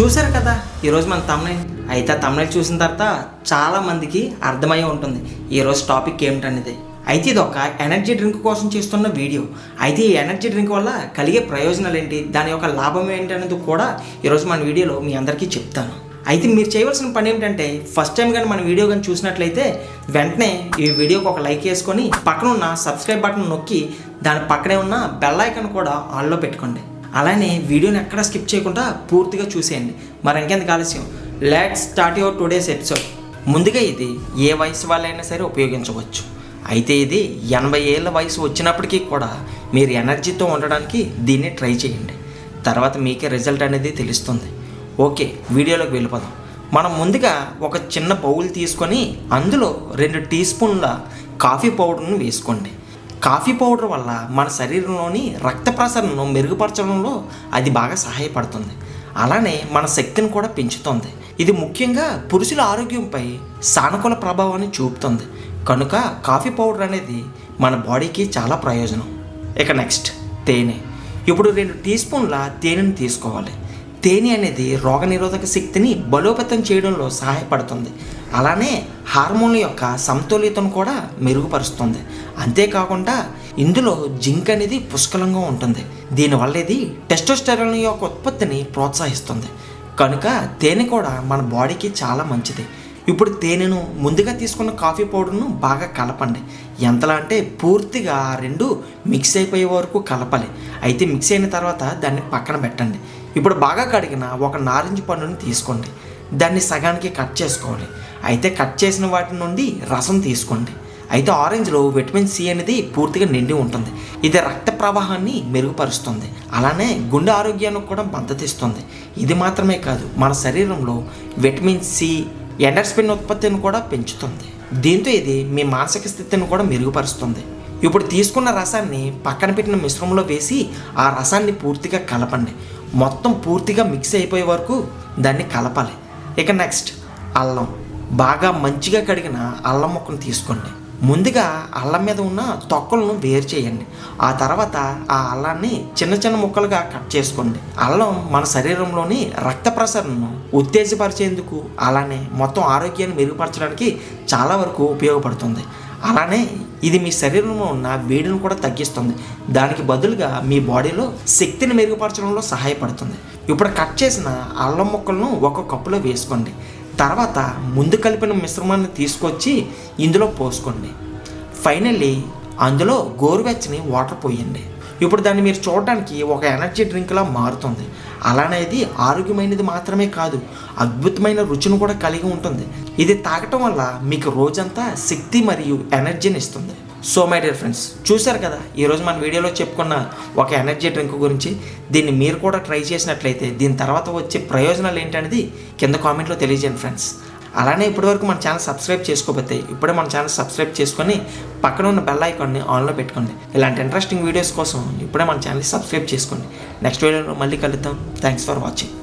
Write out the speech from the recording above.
చూశారు కదా ఈరోజు మన తమిళ అయితే తమిళ చూసిన తర్వాత చాలా మందికి అర్థమై ఉంటుంది. ఈరోజు టాపిక్ ఏమిటనేది. అయితే ఇది ఒక ఎనర్జీ డ్రింక్ కోసం చేస్తున్న వీడియో అయితే ఈ ఎనర్జీ డ్రింక్ వల్ల కలిగే ప్రయోజనాలు ఏంటి? దాని యొక్క లాభం ఏంటి అనేది కూడా ఈరోజు మన వీడియోలో మీ అందరికీ చెప్తాను. అయితే మీరు చేయవలసిన పని ఏమిటంటే ఫస్ట్ టైం కానీ మన వీడియో కానీ చూసినట్లయితే వెంటనే ఈ వీడియోకి ఒక లైక్ వేసుకొని పక్కన ఉన్న సబ్స్క్రైబ్ బటన్ నొక్కి దాని పక్కనే ఉన్న బెల్ ఐకన్ కూడా ఆన్లో పెట్టుకోండి. అలానే వీడియోని ఎక్కడ స్కిప్ చేయకుండా పూర్తిగా చూసేయండి. మరి ఇంకెందుకు ఆలస్యం? Let start your today's episode ముందుగా ఇది ఏ వయసు వాళ్ళైనా సరే ఉపయోగించవచ్చు. అయితే ఇది ఎనభై ఏళ్ళ వయసు వచ్చినప్పటికీ కూడా మీరు ఎనర్జీతో ఉండడానికి దీన్ని ట్రై చేయండి. తర్వాత మీకే రిజల్ట్ అనేది తెలుస్తుంది. ఓకే వీడియోలోకి వెళ్ళిపోదాం. మనం ముందుగా ఒక చిన్న బౌల్ తీసుకొని అందులో రెండు టీ స్పూన్ల కాఫీ పౌడర్ను వేసుకోండి. కాఫీ పౌడర్ వల్ల మన శరీరంలోని రక్త ప్రసరణను మెరుగుపరచడంలో అది బాగా సహాయపడుతుంది. అలానే మన శక్తిని కూడా పెంచుతుంది. ఇది ముఖ్యంగా పురుషుల ఆరోగ్యంపై సానుకూల ప్రభావాన్ని చూపుతుంది. కనుక కాఫీ పౌడర్ అనేది మన బాడీకి చాలా ప్రయోజనం. ఇక నెక్స్ట్ తేనె. ఇప్పుడు రెండు టీ స్పూన్ల తేనెను తీసుకోవాలి. తేనె అనేది రోగనిరోధక శక్తిని బలోపేతం చేయడంలో సహాయపడుతుంది. అలానే హార్మోన్ల యొక్క సమతుల్యతను కూడా మెరుగుపరుస్తుంది. అంతేకాకుండా ఇందులో జింక్ అనేది పుష్కలంగా ఉంటుంది. దీనివల్ల ఇది టెస్టోస్టెరాన్ యొక్క ఉత్పత్తిని ప్రోత్సహిస్తుంది. కనుక తేనె కూడా మన బాడీకి చాలా మంచిది. ఇప్పుడు తేనెను ముందుగా తీసుకున్న కాఫీ పౌడర్ను బాగా కలపండి. ఎంతలా అంటే పూర్తిగా ఆ రెండు మిక్స్ అయిపోయే వరకు కలపాలి. అయితే మిక్స్ అయిన తర్వాత దాన్ని పక్కన పెట్టండి. ఇప్పుడు బాగా కడిగిన ఒక నారింజ పండుని తీసుకోండి. దాన్ని సగానికి కట్ చేసుకోవాలి. అయితే కట్ చేసిన వాటి నుండి రసం తీసుకోండి. అయితే ఆరెంజ్లో విటమిన్ సి అనేది పూర్తిగా నిండి ఉంటుంది. ఇది రక్త ప్రవాహాన్ని మెరుగుపరుస్తుంది. అలానే గుండె ఆరోగ్యానికి కూడా మద్దతిస్తుంది ఇది మాత్రమే కాదు మన శరీరంలో విటమిన్ సి ఎండర్స్పిన్ ఉత్పత్తిని కూడా పెంచుతుంది. దీంతో ఇది మీ మానసిక స్థితిని కూడా మెరుగుపరుస్తుంది. ఇప్పుడు తీసుకున్న రసాన్ని పక్కన పెట్టిన మిశ్రమంలో వేసి ఆ రసాన్ని పూర్తిగా కలపండి. మొత్తం పూర్తిగా మిక్స్ అయిపోయే వరకు దాన్ని కలపాలి. ఇక నెక్స్ట్ అల్లం. బాగా మంచిగా కడిగిన అల్లం ముక్కను తీసుకోండి. ముందుగా అల్లం మీద ఉన్న తొక్కలను వేరు చేయండి. ఆ తర్వాత ఆ అల్లాన్ని చిన్న చిన్న ముక్కలుగా కట్ చేసుకోండి. అల్లం మన శరీరంలోని రక్త ప్రసరణను ఉత్తేజపరిచేందుకు అలానే మొత్తం ఆరోగ్యాన్ని మెరుగుపరచడానికి చాలా వరకు ఉపయోగపడుతుంది. అలానే ఇది మీ శరీరంలో ఉన్న వేడిని కూడా తగ్గిస్తుంది. దానికి బదులుగా మీ బాడీలో శక్తిని మెరుగుపరచడంలో సహాయపడుతుంది. ఇప్పుడు కట్ చేసిన అల్లం ముక్కలను ఒక కప్పులో వేసుకోండి. తర్వాత ముందు కలిపిన మిశ్రమాన్ని తీసుకొచ్చి ఇందులో పోసుకోండి. ఫైనల్లీ అందులో గోరువెచ్చని వాటర్ పోయండి. ఇప్పుడు దాన్ని మీరు చూడడానికి ఒక ఎనర్జీ డ్రింక్లా మారుతుంది. అలానే ఇది ఆరోగ్యమైనది మాత్రమే కాదు అద్భుతమైన రుచిని కూడా కలిగి ఉంటుంది. ఇది తాగటం వల్ల మీకు రోజంతా శక్తి మరియు ఎనర్జీని ఇస్తుంది. సో మై డియర్ ఫ్రెండ్స్ చూశారు కదా ఈరోజు మన వీడియోలో చెప్పుకున్న ఒక ఎనర్జీ డ్రింక్ గురించి. దీన్ని మీరు కూడా ట్రై చేసినట్లయితే దీని తర్వాత వచ్చే ప్రయోజనాలు ఏంటనేది కింద కామెంట్లో తెలియజేయండి ఫ్రెండ్స్ అలానే ఇప్పటివరకు మన ఛానల్ సబ్స్క్రైబ్ చేసుకోకపోతే ఇప్పుడే మన ఛానల్ సబ్స్క్రైబ్ చేసుకొని పక్కన ఉన్న బెల్ ఐకాన్ని ఆన్లో పెట్టుకోండి. ఇలాంటి ఇంట్రెస్టింగ్ వీడియోస్ కోసం ఇప్పుడే మన ఛానల్ సబ్స్క్రైబ్ చేసుకోండి. నెక్స్ట్ వీడియోలో మళ్ళీ కలుద్దాం. Thanks for watching